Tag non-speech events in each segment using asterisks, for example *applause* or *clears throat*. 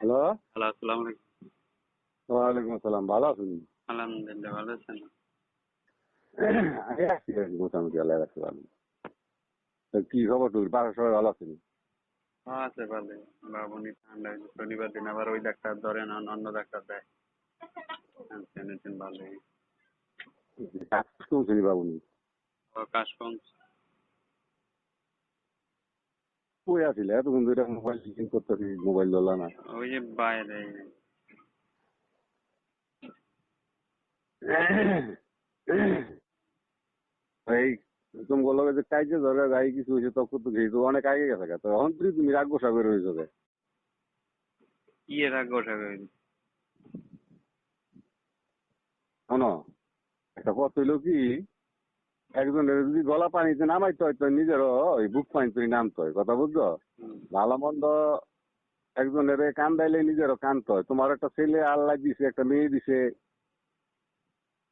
Hello? Hello আসসালামু আলাইকুম। ওয়ালাইকুম আসসালাম ভালো আছেন? আলহামদুলিল্লাহ ভালো আছেন। কি মোটামুটি আল্লাহ রাখতে পারেন কি খবর তুই বাসার সবাই ভালো আছেন? হ্যাঁ আছে ভালো। বাবুনি ঠান্ডা শনিবার দিন আবার ওই ডাক্তার ধরে না অন্য ডাক্তার দেয়। এনেছেন ভালোই। শুনছিলি বাবুনি ও কাশ কম কই আসলে। এতক্ষণ ধরে মোবাইল চেঞ্জ করতেছি মোবাইল ধরলা না। ওই যে বাইরে। এই তুমি বলল যে কাইজে ধরে গাই কিছু হয়েছে তখন তো অনেক আগে গেছে গা। তো এখন তুই তুমি রাগ গোসা করে হয়েছে গে। কি এর আগে ওঠা গেছে শোনো একটা কথা হইল কি একজনের যদি গলা পানিতে নামাইতে হয় তো নিজেরও ওই বুক পানিতে নামতে হয় কথা বুঝছ? ভালো মন্দ একজনের কান্দাইলে নিজেরও কানতে হয়। তোমার একটা ছেলে আল্লাহ দিছে একটা মেয়ে দিছে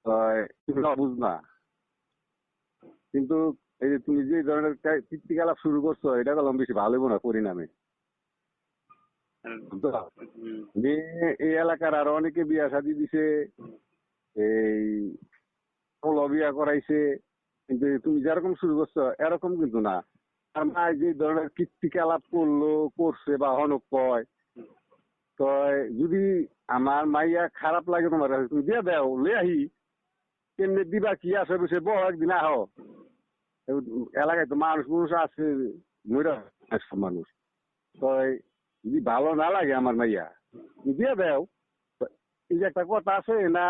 আহ, তুমি বুঝ না। কিন্তু এই যে তুমি যে ধরনের কীর্তিকলাপ শুরু করছ এটা গেলাম বেশি ভালো না পরিণামে। মেয়ে এই এলাকার আরও অনেকে বিয়া শাদি দিছে এই বিয়া করাইছে কিন্তু তুমি যেরকম শুরু করছ এরকম কিন্তু না আর মা যে ধরনের কীর্তিকলাপ করল করছে বা হনক কয় তো যদি আমার মাইয়া খারাপ লাগে তোমার কাছে, তুমি দিয়ে দাও লে আহি কেমনে দিবা কি আছে সে বহ একদিন আহ এলাকায় তো মানুষ মানুষ আছে সব মানুষ তো যদি ভালো না লাগে আমার মাইয়া দিয়ে দাও এই যে একটা কথা আছে না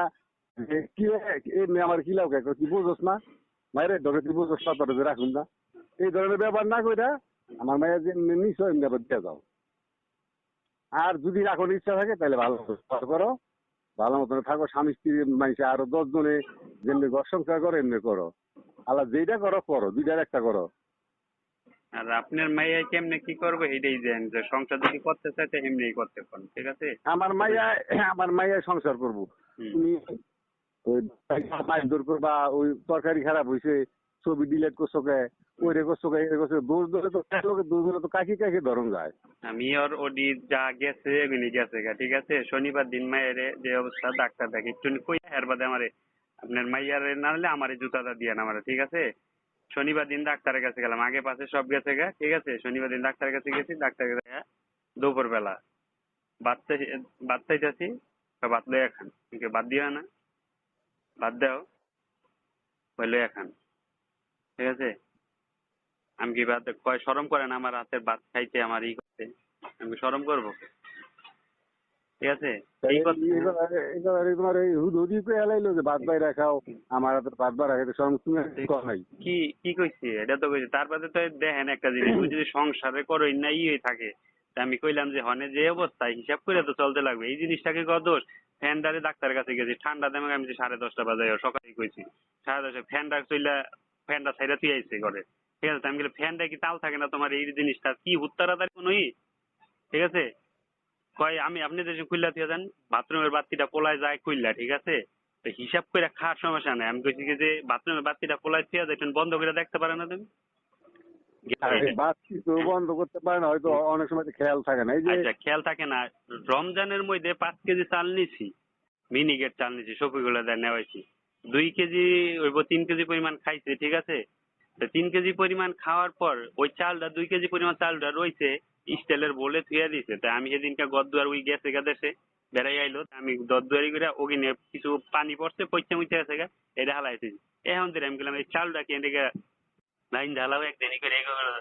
যে কি আমার কি লাভ কি বুঝোস না মায়ের বুঝোস না যে রাখুন না। এই ধরনের ব্যাপার না কইরা আমার মায়ের যে নিশ্চয় ব্যাপার দিয়ে যাও। আর যদি রাখার ইচ্ছা থাকে তাহলে ভালো করো। ভালো মতন থাকো স্বামী স্ত্রী মানুষে আরও দশ জনে যেমনি ঘর সংসার করো এমনি করো। আল্লাহ যেটা করো করো দুইটার একটা করো। আর আপনার মাইয়া কেমনে কি করবে এটাই দেন যে সংসার যদি করতে চাইতে এমনি করতে পারেন ঠিক আছে? আমার মাইয়া আমার মাইয়া সংসার করব। তুমি ওই ওই তরকারি খারাপ হয়েছে ছবি ডিলেট করছ কে ওই রে করছ কে, এই করছ দোষ ধরে তো দোষ ধরে তো কাকি কাকি ধরন যায়। আমি ওর ওডি যা গেছে গেছে ঠিক আছে শনিবার দিন মায়ের যে অবস্থা ডাক্তার দেখে একটু কই এর বাদে আমারে আপনার মাইয়ারে না হলে আমারে জুতাটা দিয়ে আমারে ঠিক আছে? শনিবার দিন ডাক্তারের কাছে গেলাম, আগে পাশে সব গেছে গা, ঠিক আছে? শনিবার দিন ডাক্তারের কাছে গেছি ডাক্তার কাছে দুপুর বেলা ভাত চাই- ভাত চাইতেছি, ভাত এখন বাদ দিও না। ভাত দাও লই এখন ঠিক আছে? আমি কি ভাত কয় সরম করেন আমার হাতের ভাত খাইতে আমার ই করতে। আমি সরম করব? ঠিক আছে? তোমার এই করে যে ভাত বাইরে খাও আমার হাতে ভাত বাইরে খাইতে সরম তুমি নাই। কি কি কইছি? এটা তো কইছি তারপরে তো দেখেন একটা জিনিস *coughs* যদি সংসারে করো না ইয়ে থাকে। তা আমি কইলাম যে হনে যে অবস্থা হিসাব করে তো চলতে লাগবে। এই জিনিসটাকে কত দোষ? ফ্যানডারে ডাক্তারের কাছে গেছি, ঠান্ডা দামে আমি সাড়ে দশটা বাজে সকালে কইছি। সাড়ে দশটা ফ্যানটা চইলা ফ্যানটা সাইডে তুই আইছে করে ঠিক আছে আমি বলি ফ্যানটা কি তাল থাকে না তোমার এই জিনিসটা? কি উত্তরাদারি কোনো ই? ঠিক আছে? কয়, আমি আপনি দেশে খুললা দিয়ে যান, বাথরুমের বাতিটা পোলায় যায় খুললা ঠিক আছে? তো হিসাব করে খাওয়ার সমস্যা নাই। আমি কইছি যে, বাথরুমের বাতিটা পোলায় দিয়ে যায় বন্ধ করে দেখতে পারে না তুমি? ভাত কিছু বন্ধ করতে পারে না হয়তো অনেক সময় খেয়াল থাকে না। এই যে আচ্ছা খেয়াল থাকে না। রমজানের মধ্যে পাঁচ কেজি চাল নিছি মিনিকেট চাল নিছি সফিগুলো দেয় নেওয়াইছি। দুই কেজি ওই তিন কেজি পরিমাণ খাইছে ঠিক আছে? তো তিন কেজি পরিমাণ খাওয়ার পর ওই চালটা দুই কেজি পরিমাণ চালটা রয়েছে স্টিলের বলে থুয়ে দিছে। তাই আমি সেদিনকে গদ্দুয়ার ওই গেছে গা দেশে বেড়াই আইলো আমি দদ্দুয়ারি করে ওগিনে কিছু পানি পড়ছে পয়সা মুচে গেছে গা এটা হালাইছি। এখন দিলে আমি গেলাম এই চালটা কি এদিকে লাইন ঢালাও একদিনই করে এগুলো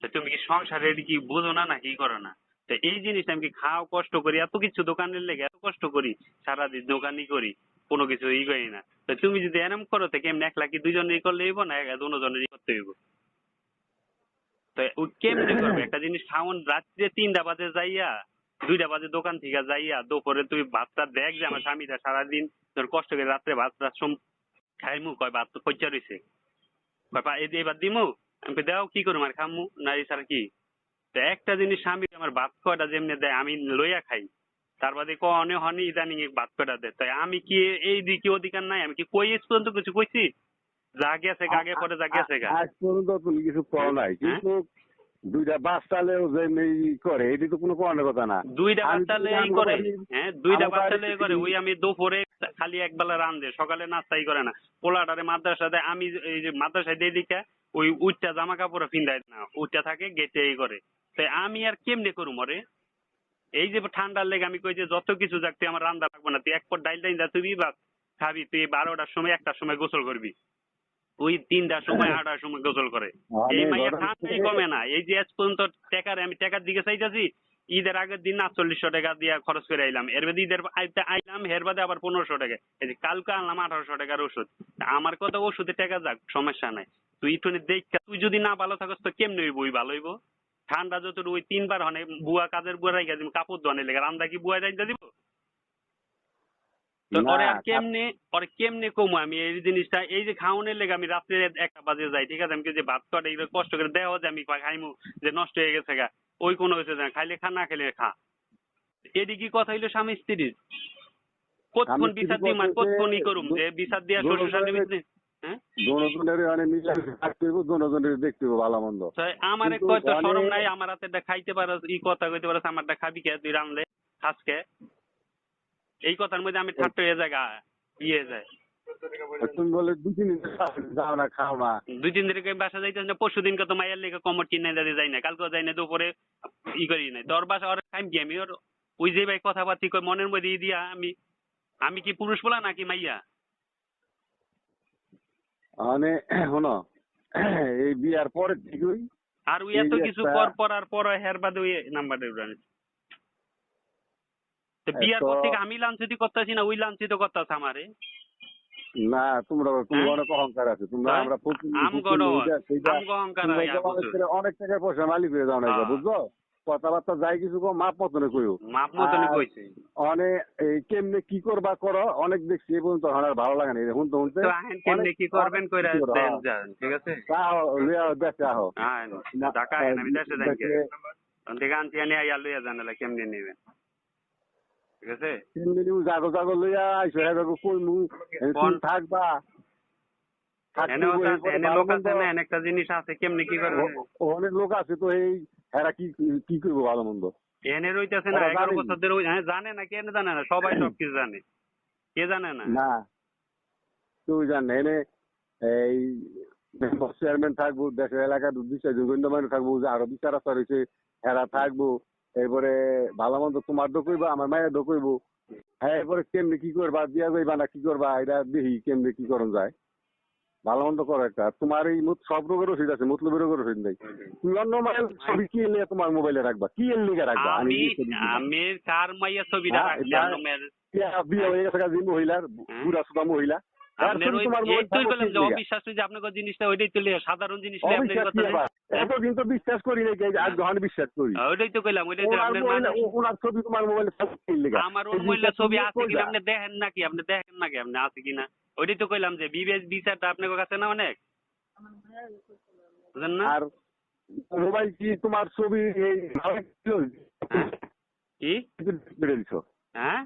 তা তুমি কি সংসারে কি বোঝো না নাকি করো না? তো এই জিনিসটা আমি কি খাও কষ্ট করি? এত কিছু দোকানের লেগে এত কষ্ট করি, সারাদিন দোকানই করি, কোনো কিছু ই করি না। তো তুমি যদি এরম করো, তো কেমন একলা কি দুজন ই করলে হইব না এক- দুজনের ই করতে হইব? তো কেমনে করবে? একটা জিনিস খাওন রাত্রে তিনটা বাজে যাইয়া, দুইটা বাজে দোকান থেকে যাইয়া, দুপুরে তুই ভাতটা দেখ যে আমার স্বামীটা সারাদিন তোর কষ্ট করে রাত্রে ভাতটা সোম খাইমু, কয় ভাত তো পচা রইছে। এই এবার দিমু আমি দাও কি করুম আর খামু না এই কি? তো একটা জিনিস স্বামী আমার ভাত কয়টা যেমনি দেয় আমি লইয়া খাই। তার বাদে কনে হনি ইদানিং ভাত কয়টা দেয়। তাই আমি কি এই দিকে অধিকার নাই? আমি কি কই আজ পর্যন্ত কিছু কইছি? যা গেছে আগে পরে যা গেছে গা। আজ পর্যন্ত তুমি কিছু করো নাই কিন্তু দুইটা বাস চালেও যে করে এটি তো কোনো কথা না। দুইটা করে হ্যাঁ? দুইটা বাচ্চালে করে ওই আমি দুপুরে খালি একবেলা রান্ধে সকালে নাস্তাই করে না। পোলাটারে মাদ্রাসা দেয় আমি এই যে মাদ্রাসায় দিয়ে দিকে ওই উচ্চা জামা কাপড় ফিন্দায় না উচ্চা থাকে গেটে এই করে। তাই আমি আর কেমনে করুম মরে এই যে ঠান্ডার লেগে আমি কই যে যত কিছু যাক তুই আমার রান্না লাগবে না তুই এক পর ডাইল ডাইল তুই বাস খাবি তুই বারোটার সময় একটার সময় গোসল করবি। ওই তিনটার সময় আটটার সময় গোসল করে। এই মাইয়া ঠান্ডাই কমে না। এই যে আজ পর্যন্ত টাকার আমি টাকার দিকে চাইতেছি ঈদের আগের দিন আটচল্লিশশো টাকা দিয়ে খরচ করে আইলাম। এর বাদে ঈদের আইতে আইলাম এর বাদে আবার পনেরোশো টাকা। এই যে কালকে আনলাম আঠারোশো টাকার ওষুধ। আমার কথা ওষুধে টাকা যাক সমস্যা নাই। তুই একটু দেখ তুই যদি না ভালো থাকস তো কেমনে হইব? ওই ভালো হইব? ঠান্ডা যত ওই তিনবার হনে বুয়া কাজের বুয়া রাইখা দিব কাপড় ধোয়ানের লেগে রান্দা কি বুয়া রাইখা দিব? ওরে আর কেমনে ওরে কেমনে কমু আমি? এই জিনিসটা এই যে খাওয়ানোর লেগে আমি রাত্রে একটা বাজে যাই ঠিক আছে? আমি যে ভাত কটা কষ্ট করে দেওয়া যে আমি খাইমু যে নষ্ট হয়ে গেছে গা। ওই কোনো হয়েছে না। খাইলে খা না খেলে খা। এদিকে কথা হইল স্বামী স্ত্রীর। কতক্ষণ বিচার দিই মানে কতক্ষণ ই করুম? যে বিচার দিয়া শ্বশুর শাশুড়ি হ্যাঁ? মিলে আমারে শরম নাই আমার হাতে খাইতে পারস ই কথা কইতে পারস আমারটা খাবি কে? তুই রানলে খাসকে এই কথার মধ্যে আমি ঠাট্ট হয়ে জায়গা ইয়ে যায়। তুমি বলে দুই তিন দিন যাও না খাও না। দুই তিন দিন বাসা না পরশু দিনকে তো মায়ের লেগে কমর কিনে যাই না কালকে যাই না দুপুরে ই করি তোর বাসা ওর খাইম কি আমি? ওর ওই যে ভাই কথাবার্তি কই মনের মধ্যে দিয়া আমি আমি কি পুরুষ বলা নাকি মাইয়া? মানে শোনো এই বিয়ার পরে ঠিকই আর ওই এত কিছু পর পর আর পর হের বাদে ওই নাম্বারটা উড়ানি তো বিয়ার পর থেকে আমি লাঞ্ছিত করতেছি না ওই লাঞ্ছিত করতেছে আমারে। না তোমরা তুমি হ্যাঁ? অনেক অহংকার আছে। তোমরা? আমরা অনেক টাকা- পয়সা মালিক হয়ে যাও না হ্যাঁ। বুঝছ? কথাবার্তা যাই কিছু কো মাপ মতনে কইও। মাপ মতনই আর- কইছে। এই কেমনে কি করবা করো অনেক দেখছি এই পর্যন্ত আমার ভালো লাগে না শুনতে তো আহেন কেমনে কি করবেন কইরা দেন। যান ঠিক আছে? তাও লিয়া আহো। আমি দেশে যাই থেকে আনতে আনি আইয়া লইয়া কেমনে নেবেন? ঠিক আছে? জাগো জাগো লইয়া আইসো জাগো কইমু তুমি থাকবা। থাকতে এনে বই আছে পরে এনে ভালো লোক আছে মন্দ- না এনে একটা জিনিস আছে কেমনে কি করবে? অনেক লোক আছে তো এই এরা কি কি করব ভালো মন্দ? এনে রইতেছে না এগারো বছর ধরে জানে না কেন জানে না সবাই *clears throat* সব কিছু জানে। কে জানে না? না। তুই জান এনে এই চেয়ারম্যান থাকব দেশের এলাকার দুই চারজন গণ্যমান্য থাকব যে আরও বিচার হয়েছে এরা থাকব। এরপরে ভালো মন্দ তোমার দো কইবা আমার মায়ের দো কইবো হ্যাঁ এরপরে কেমনি কি করবা দিয়া যাইবা না কি করবা এটা দেখি কেমনি কি করন যায়। ভালো মন্দ করো একটা। তোমার এই মুত- সব রোগের ওষুধ আছে মতলবের রোগের ওষুধ নেই। তুমি অন্য মায়ের ছবি কি এলে তোমার মোবাইলে রাখবা? কি এর লিগে রাখবা? আমি ছবি কার মাইয়া ছবিটা হ্যাঁ, বিয়া বিয়ে হয়ে গেছে মহিলার হ্যাঁ। বুড়া সুদা মহিলা। সাধারণ জিনিস? এতদিন তো বিশ্বাস করি যে আজ যখন বিশ্বাস করি ওইটাই তো কইলাম ওইটাই ওনার আপনার মোবাইলে মানুষ- ও- ওনার ছবি তোমার মোবাইলে থাকবে কি লিগা? আমার ওর মহিলা ছবি আছে কিনা আপনি দেখেন নাকি আপনি দেখেন নাকি আপনি আছে কিনা ওইটাই তো কইলাম যে বিবেচ বিচারটা আপনার কাছে না অনেক বুঝলেন না আর মোবাইল কি তোমার ছবি এই হ্যাঁ? কি হ্যাঁ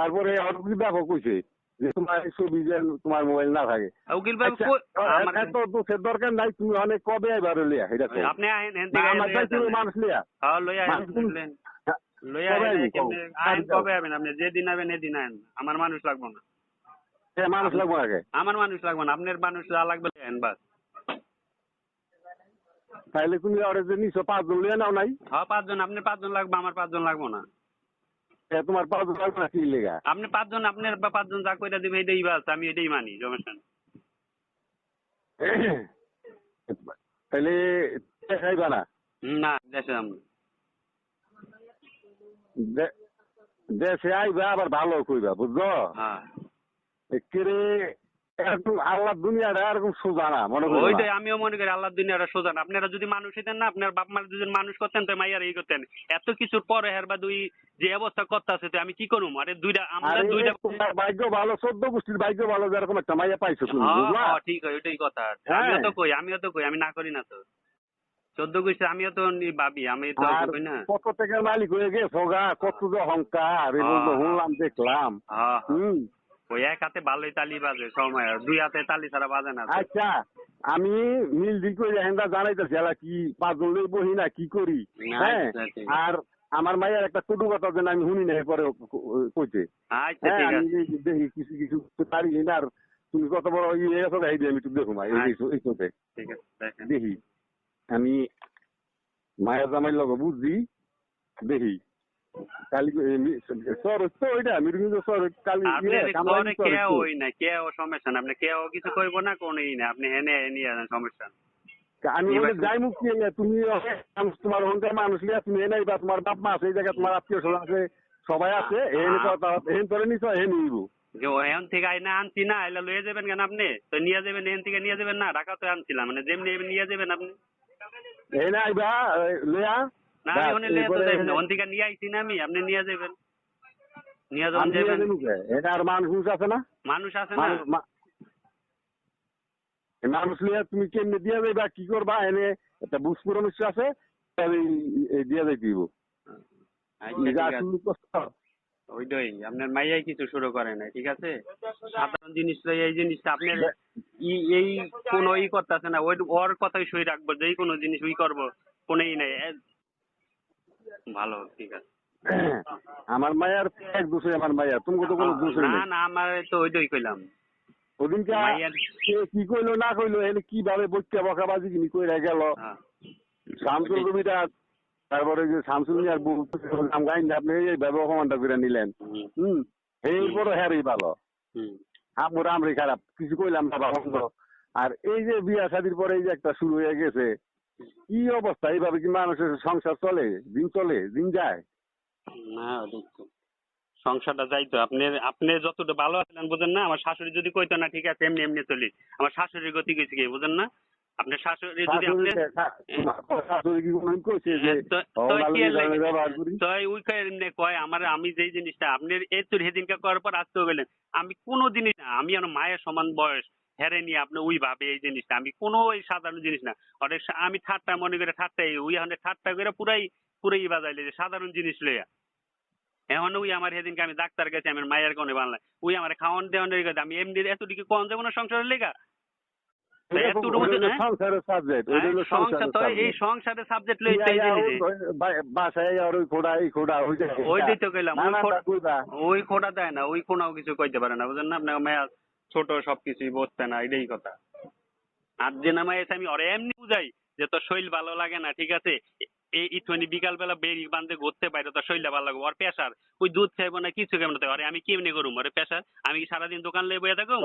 তারপরে কি দেখো কইছে যে তোমার ছবি যে তোমার মোবাইল না থাকে। উকিল ভাই আচ্ছা, এত দরকার নাই তুমি অনেক কবে এবার লিয়া এটা আপনি যান। মানুষ লিয়া হ্যাঁ লইয়া বুঝলেন লইয়া কবে আবেন আপনি? যেদিন আবেন এদিন আহেন। আমার মানুষ লাগবো না। মানুষ লাগবো আগে? আমার মানুষ লাগবো না। আপনার মানুষ যা লাগবে আহেন বাস। তাইলে তুমি আরে যে নিছো পাঁচজন লিয়া নাও নাই? হ্যাঁ পাঁচজন আপনার পাঁচজন লাগবে আমার পাঁচজন লাগবো না। তোমার পাঁচজন লাগবে না কি লেগা আপনি পাঁচজন আপনার পাঁচজন যা কইরা দিবে এটাই বাস আমি এটাই মানি জমেশন তাহলে খাইবা না? না দেশে দেশে আইবা আবার ভালো কইবা বুঝছ? হ্যাঁ। এরকম আল্লাহ দুনিয়াটা এরকম সোজা না মনে করো ওইটাই আমিও মনে করি আল্লাহ দুনিয়াটা সোজা না। আপনারা যদি মানুষ হইতেন না আপনার বাপ মার যদি মানুষ করতেন তো মাইয়ার এই করতেন। এত কিছুর পরে হের বা দুই যে অবস্থা করতে আছে আমি কি করুম? আরে দুইটা আমরা দুইটা ভাগ্য ভালো চোদ্দ গোষ্ঠীর ভাগ্য ভালো একটা মাইয়া পাইছো তুমি হ্যাঁ, বুঝলা? হ্যাঁ, ঠিক হয় ওইটাই কথা। হ্যাঁ। আমিও তো কই আমিও তো কই আমি না করি না তো। চোদ্দ আমিও তো নি- ভাবি আমি তো না। কত টাকার মালিক হয়ে গেছো গা? কত যে অহংকার এগুলো তো। শুনলাম দেখলাম। হুম। ওই এক হাতে ভালোই তালি বাজে সময় আর দুই হাতে তালি ছাড়া বাজে না আচ্ছা আমি মিল দিক করে হেন্দা জানাইতেছি এলা কি পাঁচজন বহি না কি করি? হ্যাঁ? আচ্ছা, ঠিক আছে। আর আমার মায়ের একটা কটু কথা যেন আমি শুনি নাই পরে কইতে আচ্ছা হ্যাঁ দেখি কিছু কিছু পারি না আর তুমি কত বড় ইয়ে আছো আমি একটু দেখো মা এই আচ্ছা। চোখে। ঠিক আছে দেখি আমি মায়ের জামাই লগে বুঝছি দেখি। সর তো ওইটা মৃত্যু সর কালি আপনি ইয়ে, কে ওই না কে ও সমস্যা না আপনি কে ও কিছু কইব না কোনই না আপনি হেনে নিয়ে সমস্যা আমি ওদের যাই দিয়ে তুমি তোমার ওখানকার মানুষ লিয়া তুমি এনে বা তোমার বাপ মা আছে এই জায়গায় তোমার আত্মীয় স্বজন আছে সবাই আছে এনে এন তোরে নিছ এ নিব। যে এখন থেকে আইনা আনছি না এলা লয়ে যাবেন কেন আপনি? তো নিয়ে যাবেন এখান থেকে নিয়ে যাবেন না ঢাকা তো আনছিলাম মানে যেমনি নিয়ে যাবেন আপনি। এনে আইবা লয়া না আমি ওখানে লিয়ে তো যাবেন ওখান থেকে নিয়ে আইছি না আমি আপনি নিয়ে যাবেন নিয়ে যাবেন যাবেন এটা আর মানুষ আছে না? মানুষ আছে না। মানুষ মা- এই মানুষ লিয়া তুমি কেমনে দিয়া যাইবা কি করবা? এনে একটা বুঝ আছে এই যাই দিব ওইটাই আপনার মাইয়াই কিছু শুরু করে না ঠিক আছে? সাধারণ জিনিসটা এই জিনিসটা আপনার এই কোন ই করতেছে না ওই ওর কথাই সই রাখব যেই কোনো জিনিস ওই করব কোনোই নাই। ভালো ঠিক আছে। *clears throat* আমার মায়ের এক দোষে আমার মায়া তুমি তো কোনো দোষ না না আমার তো কইলাম। ওদিনকে কি কইলো না কইলো এনে কীভাবে বইটা বকাবাজি কিনি কইরা গেল। হ্যাঁ। শামসুল তারপরে যে শামসুল মিয়ার বউ নাম গাইন আপনি এইভাবে অপমানটা করে নিলেন। হুম, হুম। এরপরে হ্যারই ভালো। আমার আমরি খারাপ কিছু কইলাম না বাবা আর এই যে বিয়া শাদির পরে এই যে একটা শুরু হয়ে গেছে কি অবস্থা? এইভাবে কি মানুষের সংসার চলে? দিন চলে? দিন যায়? না সংসারটা যাইতো আপনি আপনি যতটা ভালো আছেন বুঝেন না? আমার শাশুড়ি যদি কইতো না ঠিক আছে এমনি এমনি চলি। আমার শাশুড়ির গতি গেছে কি বুঝেন না? আপনার শাশুড়ি যদি আপনি শাশুড়ি- কি কোনোদিন কইছে যে কয় এমনি কয় আমার আমি যেই জিনিসটা আপনি এই তো সেদিনকে করার পর আসতে গেলেন। আমি কোনো জিনিস না আমি আমার মায়ের সমান বয়স। হেরে নিয়ে আপনি ওই ভাবে এই জিনিসটা আমি কোনো ওই সাধারণ জিনিস না। সা- আমি ঠাট্টা মনে করে ঠাট্টা ওই এখন ঠাট্টা করে পুরাই পুরাই বাজাইলে যে সাধারণ জিনিস লইয়া। এখন ওই আমার সেদিনকে আমি ডাক্তার গেছি আমার মায়ের কোনে বানলা। ওই আমার খাওয়ান দেওয়ানের গেছে আমি এমনি এতটুকু কম যাব না সংসারের লেগা? তো এটা এতটুকু ওটা হলো না? সংসারের সাবজেক্ট ওটা হলো হ্যাঁ, সংসার এই সংসারের সাবজেক্ট লই এই জিনিস। ওই- বা- বাসায় আর ওই খোড়া এই খোড়া ওই যে ওইটাই তো ওই খোড়া- খোটা দেয় না ওই কোনাও কিছু কইতে পারে না বুঝলেন না? আপনার মেয়া ছোট সবকিছুই বসতে না, এটাই কথা। আর যে নামে এসে আমি ওরে এমনি বুঝাই যে তোর শরীর ভালো লাগে না, ঠিক আছে? এই ইথনি বিকাল বেলা বেরি বান্ধে ঘুরতে বাইরে তোর শরীরটা ভালো লাগবে। ওর পেশার ওই দুধ খাইবো না, কিছু কেমন আরে আমি কেমনি করুম? ওরে পেশার আমি কি সারাদিন দোকান লেগে বইয়া থাকুম?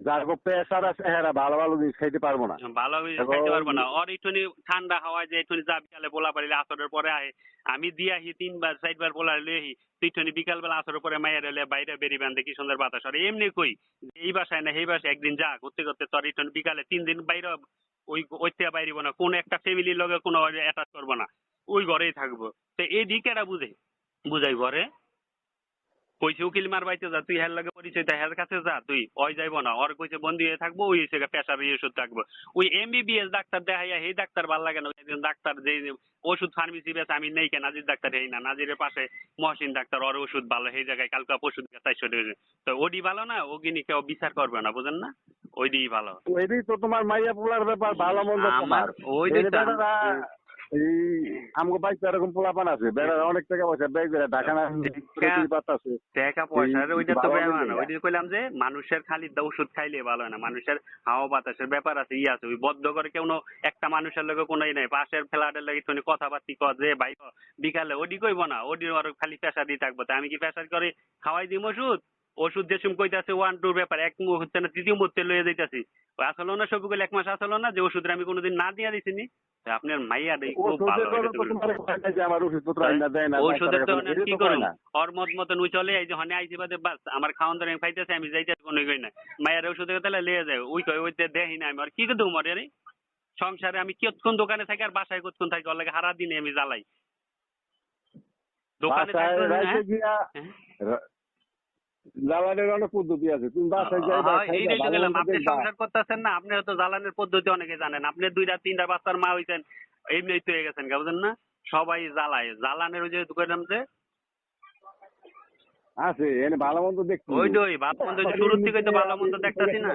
ওই যার গো প্রেসার আছে হেরা ভালো ভালো জিনিস খাইতে পারব না। ভালো দেখো, খাইতে পারব না। ওর একটুনি ঠান্ডা হাওয়ায় যে একটুনি যা বিকালে পোলা পারিলে আসরের পরে আহে আমি দিয়ে আহি তিনবার চারবার পোলা লই আহি তুই বিকাল বেলা আসরের পরে মায়ের এলে বাইরে বেরি বান্ধে কি সুন্দর বাতাস। আর এমনি কই যে এই বাসায় না এই বাসায় একদিন যা ঘুরতে ঘুরতে তোর একটু বিকালে তিন দিন বাইরে ওই ওই থেকে বাইরিব না। কোন একটা ফ্যামিলির লগে কোনো অ্যাটাচ করব না। ওই ঘরেই থাকব। তো এই দিকেরা বুঝে বুঝাই ঘরে কইছে উকিল মার বাইতে যা তুই হের লাগে পরিচয় তা কাছে যা তুই ওই যাইব না। ওর কইছে বন্দি হয়ে থাকব ওই হইছে পেশার ওষুধ থাকব। ওই এমবিবিএস ডাক্তার দেখাইয়া সেই ডাক্তার ভালো লাগে না। একজন ডাক্তার যে ওষুধ ফার্মেসি বেশ আমি নেই কে নাজির ডাক্তার হেই না। নাজিরের পাশে মহসিন ডাক্তার ওর ওষুধ ভালো সেই জায়গায় কালকা ওষুধ চারশো তো ওডি ভালো না ও কিনি কেউ বিচার করবে না বুঝেন না? ওইডি ভালো। এটাই তো তোমার মাইয়া পোলার ব্যাপার ভালো মন্দ ওই এই আমগো বাইক এরকম পোলাপান আছে বেড়ারা অনেক টাকা পয়সা ব্যাগ বেড়া ঢাকা না টাকা পয়সার এই ওইটা তো ব্যাপার না। ওইটা কইলাম যে মানুষের খালি ওষুধ খাইলে ভালো হয় না। মানুষের হাওয়া বাতাসের ব্যাপার আছে ই আছে। ওই বদ্ধ করে কেউ একটা মানুষের লগে কোনোই নাই। পাশের ফ্ল্যাটের লাগে তুমি কথাবার্তি কর যে ভাই বিকালে ওডি কইব না। ওডি আর খালি প্রেশার দিয়ে থাকব। তা আমি কি প্রেশার করে খাওয়াই দিম ওষুধ? ওষুধ যে সুম কইতাছে ওয়ান টুর ব্যাপার। এক মুহূর্তে না তৃতীয় মুহূর্তে লয়ে যাইতাছি। আসলো না সবই এক মাস আসলো না যে ওষুধের আমি কোনোদিন না দিয়া দিছিনি আপনার মাইয়া ওষুধের তো তো তোমার কয় না যে আমার ওষুধপত্র আইনা দেয় না ঔষধের তো ডাক্তার অনেক এখন কি এটা তো কয় করুম? না। ওর মত মতন উই চলে এই যে হনে আইছি বাদে বাস আমার খাওয়ান ধরে খাইতেছে আমি যাইতে কোনো কই না? মায়ের ওষুধের তাহলে লিয়ে যায় ওই কই ওইতে দেহি না আমি আর কি করতে মরে রে? সংসারে আমি কতক্ষণ দোকানে থাকি আর বাসায় কতক্ষণ থাকি ওর লাগে সারা দিনে আমি জ্বালাই। দোকানে বাসায় থাকব রাইতে হ্যাঁ? গিয়া হ্যাঁ? রা- জ্বালানির অনেক পদ্ধতি আছে। তুমি বাসায় এইটাই তো গেলাম আপনি সংসার করতেছেন না আপনি হয়তো জ্বালানের পদ্ধতি অনেকে জানেন। আপনি দুইটা তিনটা বাচ্চার মা হইছেন এমনি তো হয়ে গেছেন না? সবাই জ্বালায়। জ্বালানের ওই যে যে আছে এনে ভালো মন্দ দেখছি ওই যে ওই ভালো মন্দ শুরুর থেকে তো ভালো মন্দ দেখতাছি না।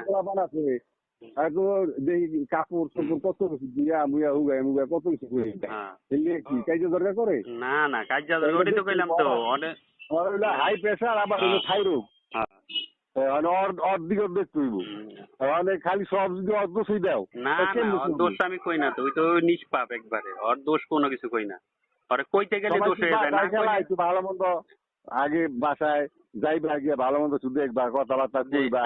তো দেখি কাপড় চোপড় কত কিছু দিয়া মুয়া হুগায় মুগায় কত কিছু করে। দেয়। হ্যাঁ। এলে কি কাজে দরকার করে? না না কাজ ওটাই তো কইলাম তো অনেক হইল হাই প্রেসার আবার হইল থাইরয়েড হ্যাঁ। অর্ধেক অর্ধেক তুইব মানে খালি সব যদি অর্ধ সুই দাও না তা না কেমনে ওর চলবে? দোষ আমি কই না তো তো নিষ্পাপ একবারে ওর দোষ কোনো কিছু কই না। ওরে কইতে গেলে দোষ হয়ে যায় না ভালো মন্দ আগে বাসায় যাইবা গিয়ে ভালো মন্দ শুধু দেখবা কথাবার্তা কইবা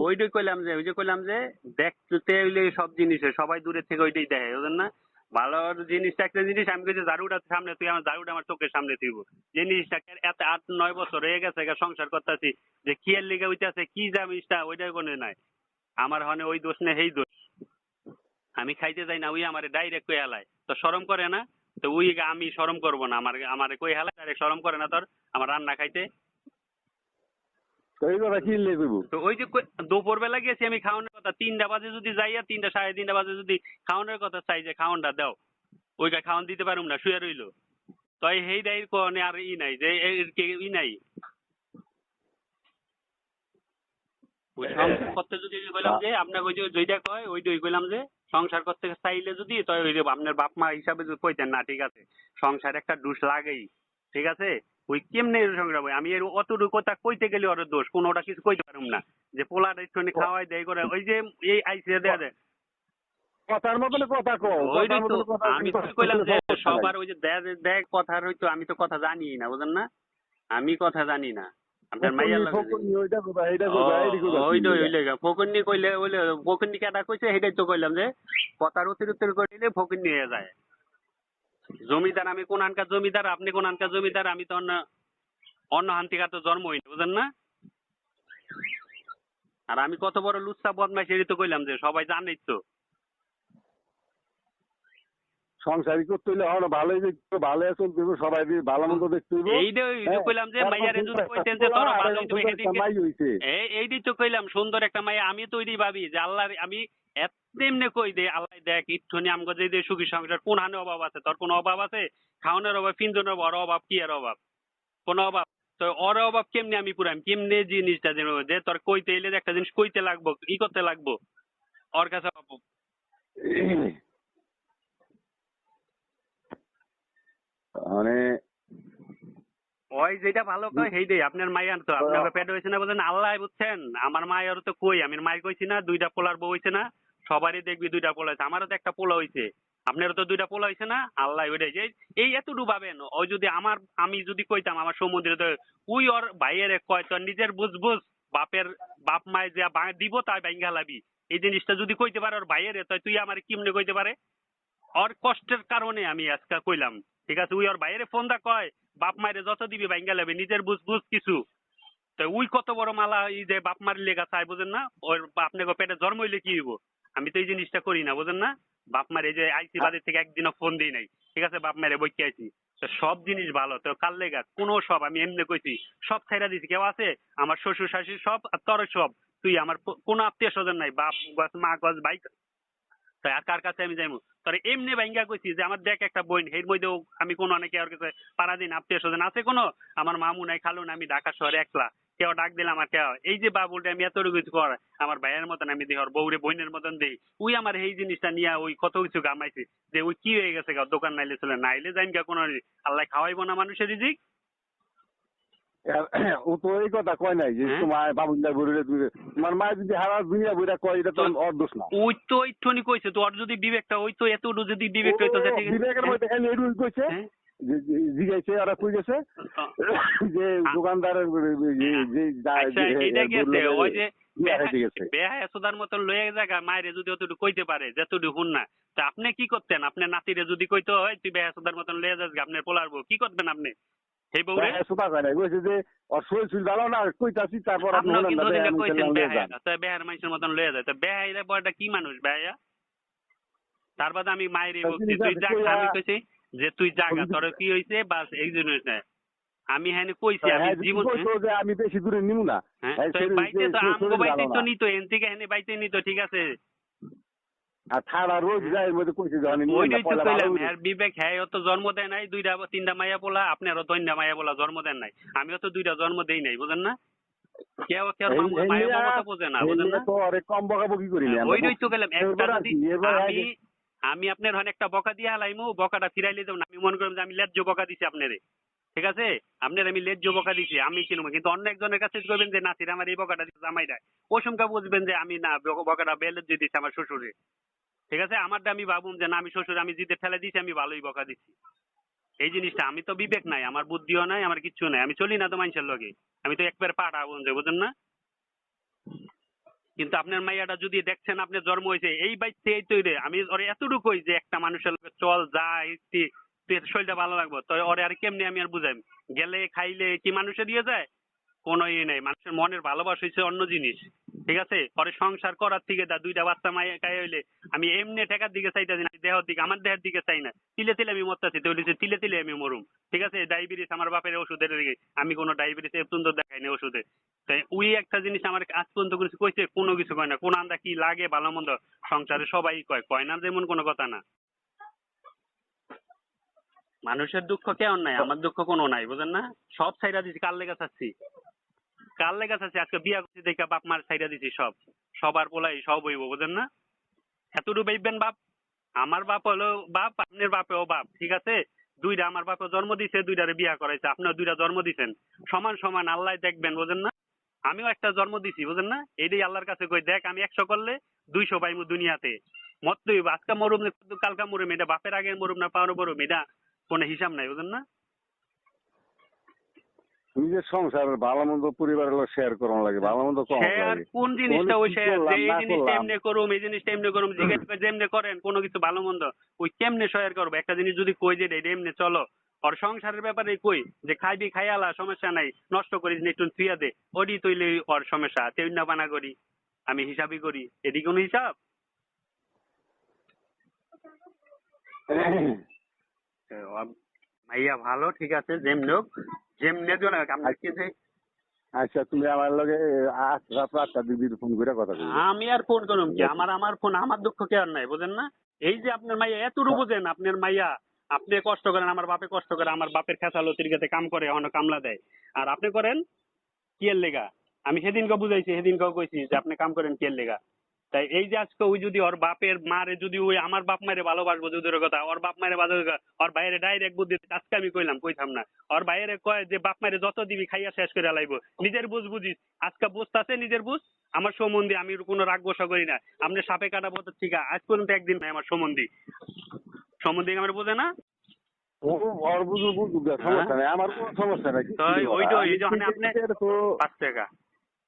ওইটাই কইলাম যে ওই যে কইলাম যে দেখতে হইলে সব জিনিসে সবাই দূরের থেকে ওইটাই দেখে না ভালো জিনিসটা একটা জিনিস আমি কইছি ঝাড়ুটা সামনে তুই আমার ঝাড়ুটা আমার চোখের সামনে তুইব। জিনিসটা এত আট, নয় বছর হয়ে গেছে সংসার করতেছি যে কি এর লিগে হইতাছে, কি যা জিনিসটা ওইটাই কোনো নাই। আমার হনে ওই দোষ নেই এই দোষ। আমি খাইতে যাই না, ওই আমার ডাইরেক্ট কই হালায়। তো শরম করে না? তো ওই আমি শরম করব না, আমার আমারে কই হালায় ডাইরেক্ট শরম করে না তোর, আমার রান্না খাইতে এই কথা কি লে কইব তো ওই যে দুপুর বেলা গেছি আমি খাওয়ানোর কথা তিনটা বাজে যদি যাইয়া তিনটা সাড়ে তিনটা বাজে যদি খাওয়ানোর কথা চাই যে খাওয়ানটা দাও ওইটা খাওয়ান দিতে পারুম না শুয়ে রইল। তো এই হেই দাই আর ই নাই যে ই নাই। সংসার করতে যদি কইলাম যে আপনাকে ওই যে যেটা কয় ওইটাই কইলাম যে সংসার করতে চাইলে যদি তো ওই যে আপনার বাপ মা হিসাবে যদি কইতেন না ঠিক আছে সংসার একটা দুষ লাগেই ঠিক আছে? ওই কেমনে হবে? আমি এর অতটুকু কথা কইতে গেলে ওর দোষ কোনোটা কিছু কইতে পারুম না। যে পোলাটা একটুখানি খাওয়াই দেয় করে ওই যে এই আইসে দেয়া দেয়। কথার মতন কথা কও আমি তো কইলাম যে সবার ওই যে দেখ কথার হইতো আমি তো কথা জানি না বুঝেন না? আমি কথা জানি না। আপনার মাইয়ার লাগে ওইটা ওইটাই হইলে ফকন্নি কইলে ওইলে ফকন্নি কেটা কইছে সেটাই তো কইলাম যে কথার অতিরিক্ত কইলে ফকন্নি হয়ে যায়। জমিদার আমি কোন আনকার জমিদার আপনি কোন আনকার জমিদার আমি তো অন্য অন্য হান্তিকা তো জন্ম হইনি বুঝেন না? আর আমি কত বড় লুচ্ছা বদমাই সেটাই তো কইলাম যে সবাই জানেই তো। সংসারই করতে হইলে হলো ভালোই দেখতে ভালো চলতে হবে, সবাই ভালো মন্দ দেখতে হইব। এইটাই ওই যে কইলাম যে মাইয়ারে যদি কইতেন যে তোরা ভালো সেদিনকে এই এইটাই তো কইলাম সুন্দর একটা মাইয়া আমি তো ওইটাই ভাবি যে আল্লাহ আমি এমনি কই দে আল্লাহ দেখ ইট্টুনি আমগো যে দে সুখী সংসার কোন হানে অভাব আছে তোর কোনো অভাব আছে? খাওয়ানোর অভাব পিঞ্জনের অভাব অভাব কি আর অভাব? কোনো অভাব? তো ওর অভাব কেমনে আমি পুরাম কেমনে জিনিসটা যেন যে তোর কইতে এলে একটা জিনিস কইতে লাগবো ই করতে লাগবো? ওর কাছে পাবো মানে ওই যেটা ভালো কয় সেইটাই আপনার মাইয়ার তো আপনার পেট হয়েছে না বলেন আল্লাহ বুঝছেন? আমার মায়ের তো কই আমি মাই কইছি না দুইটা পোলার বউ হয়েছে না। সবারই দেখবি দুইটা পোলা হয়েছে। আমারও তো একটা পোলা হয়েছে। আপনারও তো দুইটা পোলা হয়েছে না? আল্লাহ ওইটাই যে এই এত ডুবাবেন ওই যদি আমার, আমি যদি কইতাম আমার সমুদ্রে তো উই ওর ভাইয়ের কয়, তোর নিজের বুঝ বুঝ বাপের বাপ মায় যে দিব তাই বাইঙ্গা লাবি। এই জিনিসটা যদি কইতে পারে ওর ভাইয়ের, তাই তুই আমার কেমনে কইতে পারে? ওর কষ্টের কারণে আমি আজকে কইলাম। ঠিক আছে, উই ওর বাইরে ফোন দা কয়, বাপ মায়ের যত দিবি বাইঙ্গা লাবি, নিজের বুঝ বুঝ কিছু। তো উই কত বড় মালা এই যে বাপ মার লেগা চাই, বুঝেন না? ওর আপনাকে পেটে জন্ম হইলে কি হইব? আমি তো এই জিনিসটা করি না বুঝেন না? বাপ মার এই যে আইসি বাড়ি থেকে একদিনও ফোন দিই নাই। ঠিক আছে বাপ মারে বইকে আইছি। তো সব জিনিস ভালো তো কাল লেগা? কোনো সব আমি এমনি কইছি সব ছাইরা দিছি। কেউ আছে? আমার শ্বশুর শাশুড়ি সব আর তোর সব। তুই আমার কোনো আত্মীয় স্বজন নাই বাপ গছ মা গছ ভাই। তাই আর কার কাছে আমি যাইমু? তোর এমনি ভাঙ্গা কইছি যে আমার দেখ একটা বইন এর মধ্যেও আমি কোনো অনেকে আর কাছে পাড়া দিন আত্মীয় স্বজন আছে কোনো? আমার মামু নাই খালু নাই আমি ঢাকা শহরে একলা। কেউ ডাক দিলাম আর কেউ এই যে বাবুলটা আমি এতটুকু কিছু কর আমার ভাইয়ের মতন আমি দিই ওর বউরে বোনের মতন দেই ওই আমার এই জিনিসটা নিয়ে ওই কত কিছু গামাইছি যে ওই কি হয়ে গেছে দোকান নাইলে চলে নাইলে যাইন গা কোনো আল্লাহ খাওয়াইবো না মানুষের রিজিক? ও তো এই কথা কয় নাই যে হ্যাঁ? তোমার গরুরে তোমার মা যদি হারা দুনিয়া বইটা কয় এটা তো তো- ওর দোষ না। ওই তো একটুখানি কইছে তোর যদি বিবেকটা ওই তো এতটুকু যদি বিবেক হইতো যে ঠিক আছে? বিবেকের মধ্যে খালি এটুকু কইছে? হ্যাঁ? জিগাইছে ওরা কই গেছে? যে দোকানদারের যে- যে যা- আচ্ছা যে- এটা গেছে বলল ওই যে বিয়া হইতে গেছে। বেহায় সুদার মতন লয়ে জায়গা মায়েরে যদি অতটুকু কইতে পারে যেতটুকু হুন না। তা আপনি কি করতেন? আপনার নাতিরে যদি কইতো হয় তুই বেহায় সুদার মতন লয়ে যাস আপনার পোলার বউ কি করতেন আপনি? সেই বউরে? হ্যাঁ, সুতা কয় নাই কইছে যে ওর শরীর শরীর ভালো না কইতাছি তারপর আপনি কিন্তু কইছেন বেহায়া। তো বেহার মানুষের মতন লয়ে যায়। তো বেহাইরা বড়টা কি মানুষ বেহায়া? তার বাদে আমি মায়ের বলছি তুই যা আমি কইছি যে তুই জাগা তোর কি হইছে? বাস এই জিনিস না আমি হ্যাঁ কইছি আমি হ্যাঁ, জীবন যে আমি বেশি দূরে নিমু না। হ্যাঁ হ্যাঁ, তো বাইতে তো আমগো বাইতে তো না। নিত এন থেকে হেনে বাইতে নিত ঠিক আছে? আর ঠাড়া রোজ যায় মধ্যে কইছে যে আমি নিমু না, ওইটাই তো কইলাম। হ্যাঁ বিবেক হ্যাঁ ও তো জন্ম দেয় নাই দুইটা বা তিনটা মাইয়া পোলা আপনারও তিনটা মাইয়া পোলা জন্ম দেন নাই। আমিও তো দুইটা জন্ম দেই নাই বুঝেন না? কেউ কেউ নিয়ে- মমতা বোঝে না বুঝেন না? কম বকাবকি করি ওইটাই তো। গেলাম একটা যদি আমি আমি আপনার হন একটা বকা দিয়ে হালাইমু, বকাটা ফিরাইলে দেব না। আমি মনে করলাম যে আমি লেজ্জ বকা দিছি আপনারে। ঠিক আছে? আপনার আমি লেজ্জ বকা দিছি, আমি কিনুম কিন্তু অন্য একজনের কাছে করবেন যে, নাসির, আমার এই বকাটা দিচ্ছে জামাইটা ওসমকা বুঝবেন যে, আমি না, বক- বকাটা বেলেজ্জ দিচ্ছি আমার শ্বশুরে। ঠিক আছে? আমারটা আমি ভাবুম যে, না, আমি শ্বশুর, আমি জিতে ফেলে দিছি, আমি ভালোই বকা দিচ্ছি এই জিনিসটা, আমি তো বিবেক নাই, আমার বুদ্ধিও নাই, আমার কিচ্ছু নাই। আমি চলি না তো মানুষের লগে। আমি তো একবার বুঝে বুঝেন না? কিন্তু আপনার মাইয়াটা যদি দেখছেন আপনি জন্ম হয়েছে, এই বাইতে এই তৈরি। আমি ওরে এতটুকুই যে একটা মানুষের লোকের চল, যা ইস্তি শরীরটা ভালো লাগবে। তো ওরে আর কেমনি আমি আর বুঝাই গেলে, খাইলে কি মানুষে দিয়ে যায়? কোনো ইয়ে নেই। মানুষের মনের ভালোবাসা হয়েছে অন্য জিনিস। ঠিক আছে? পরে সংসার করার থেকে দা দুইটা বাচ্চা মাইয়া খাই হইলে আমি এমনি টাকার দিকে চাইতেছি না, দেহের দিকে, আমার দেহের দিকে চাই না। তিলে তিলে আমি মরতেছি, তো হইলে তিলে তিলে আমি মরুম। ঠিক আছে? ডায়াবেটিস আমার বাপের ওষুধের দিকে। আমি কোনো ডায়াবেটিস পর্যন্ত দেখাই না ওষুধে। তাই ওই একটা জিনিস আমার আজ পর্যন্ত কিছু কইছে, কোনো কিছু কয় না। কোন আন্দা কি লাগে, ভালো মন্দ, সংসারে সবাই কয়। কয় না যেমন কোনো কথা না। মানুষের দুঃখ কেমন নাই? আমার দুঃখ কোনো নাই, বুঝেন না? সব সাইডা দিছি, কার লেগে চাচ্ছি? কার চাচ্ছি আজকে বিয়া করছি দেখে বাপ মার সাইডা দিছি সব। সবার সব হইব, বুঝেন না? এতটুকু বাপ? আমার বাপ হলো বাপ, আপনার বাপেও বাপ, ঠিক আছে? দুইটা আমার বাপে জন্ম দিছে, দুইটারে বিয়া করাইছে, আপনিও দুইটা জন্ম দিছেন। সমান সমান আল্লাহ দেখবেন, বুঝেন না? আমিও একটা জন্ম দিছি, বুঝেন না? এইটাই আল্লাহর কাছে কই, দেখ আমি একশো করলে দুইশো পাইমু দুনিয়াতে। মত আজকে মরুম, কালকা মরুম, এটা বাপের আগে মরুম না, পাওয়ার মরুম, এটা কোনো হিসাব নাই, বুঝেন না? নিজের সংসার ভালো মন্দ পরিবারের লোক শেয়ার করানো লাগে ভালো মন্দ কম শেয়ার কোন জিনিসটা ওই শেয়ার এই জিনিসটা এমনি করুম এই জিনিসটা এমনি করুম জিজ্ঞেস করে যেমনি করেন কোনো কিছু ভালো মন্দ ওই কেমনে শেয়ার করব? একটা জিনিস যদি কই যে এটা এমনি চলো। ওর সংসারের ব্যাপারে কই যে খাইবি খাইয়ালা সমস্যা নাই নষ্ট করিস না একটু থুইয়া দে। ওডি তৈলে ওর সমস্যা তেল না বানা করি আমি হিসাবই করি। এটি কোনো হিসাব? ভাইয়া ভালো ঠিক আছে যেমনি হোক যেমনি জন আপনার কি যে আচ্ছা তুমি আমার লগে আজ রাত আটটা দিবি ফোন করে কথা কই আমি আর ফোন করুম কি? আমার আমার ফোন আমার দুঃখ কে আর নাই বুঝেন না? এই যে আপনার মাইয়া এতটুকু বুঝেন আপনার মাইয়া আপনি কষ্ট করেন আমার বাপে কষ্ট করে আমার বাপের খেসালো তিরিগাতে কাম করে এখন কামলা দেয়। আর আপনি করেন কি এর লেগা? আমি সেদিনকে বুঝাইছি সেদিনকেও কইছি যে আপনি কাম করেন কি এর লেগা? তাই এই যে আজকে ওই যদি ওর বাপের মারে যদি ওই আমার বাপ মারে ভালোবাসবো যদি ওর কথা ওর বাপ মারে ভালো ওর বাইরে ডাইরেক্ট বুদ্ধি আজকে আমি কইলাম কইতাম না। ওর বাইরে কয় যে বাপ মারে যত দিবি খাইয়া শেষ করে লাইব। নিজের বুঝ বুঝিস আজকে বুঝতাছে নিজের বুঝ? আমার সম্বন্ধে আমি কোনো রাগ বসা করি না। আপনি সাপে কাটা বলতে ঠিক আছে আজ পর্যন্ত একদিন নাই আমার সম্বন্ধে। সম্বন্ধে আমার বোঝে না? ওর বুঝু বুঝু গা, সমস্যা নাই আমার কোনো সমস্যা নাই ওইটা ওই যখন আমি আপনি পাঁচ টাকা।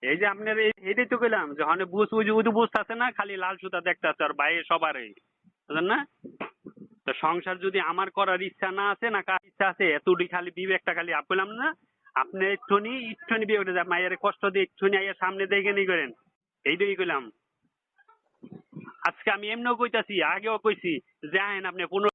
এই যে আপনার এই এটাই তো কইলাম যখন বুঝ বুঝি, উদু বুঝতেছে না, খালি লাল সুতা দেখতেছে, আর বাইরে সবারই। বুঝলেন না? তো সংসার যদি আমার করার ইচ্ছা না আছে, না কার ইচ্ছা আছে, এতটি খালি বিবেকটা খালি আপ করলাম না, আপনি একটুনি একটুনি বিয়ে করে মায়ের কষ্ট দিয়ে একটুনি আইয়া সামনে দেখে নি করেন। এইটাই কইলাম। আজকে আমি এমনিও কইতাছি, আগেও কইছি, যে আহেন আপনি পনেরো